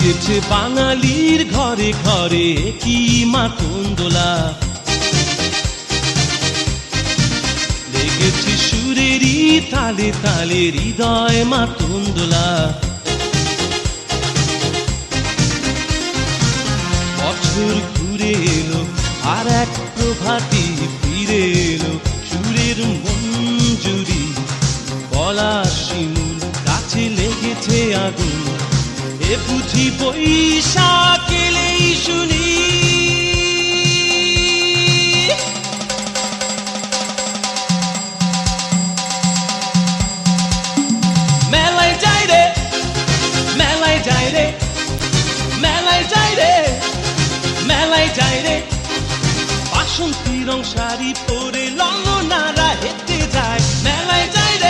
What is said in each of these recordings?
লেগেছে বাঙালির ঘরে ঘরে কি মাতন্দোলা লেগেছে সুরেরই তালে তালে, হৃদয় মাতন্দোলা বছর ঘুরে এলো আর এক প্রভাতি বুঝি বৈশাখ এলেই শুনি। মেলায় যাই রে, মেলায় যাই রে, মেলায় যাই রে, মেলায় যাই রে। বাসন্তী রং শাড়ি পরে লঙ্গনারা হেঁটে যায়। মেলায় যাই রে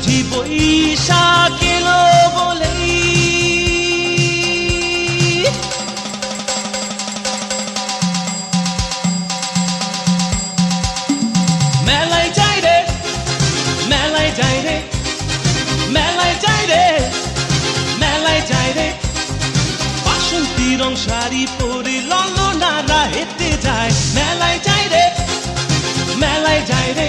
বুঝি বৈশাখ এলো বলেই মেলায় যাই রে, মেলায় যাই রে, মেলায় যাই রে, মেলায় যাই রে। বাসন্তী রং শাড়ি পরে ললনারা হেঁটে যায়। মেলায় যাই রে, মেলায় যাই রে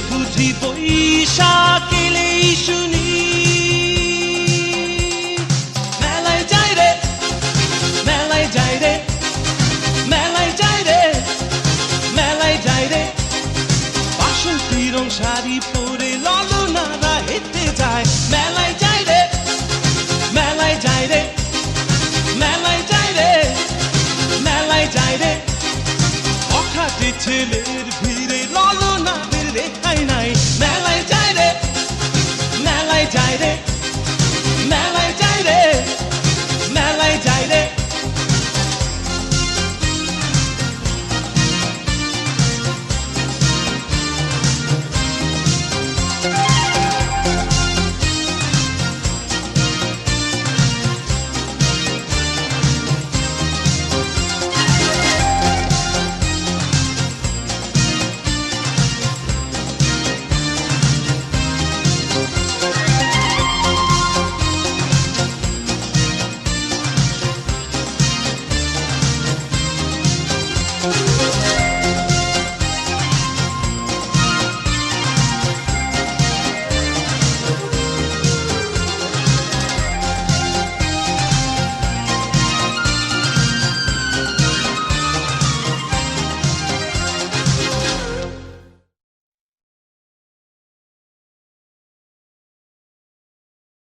বুঝি বৈশাখ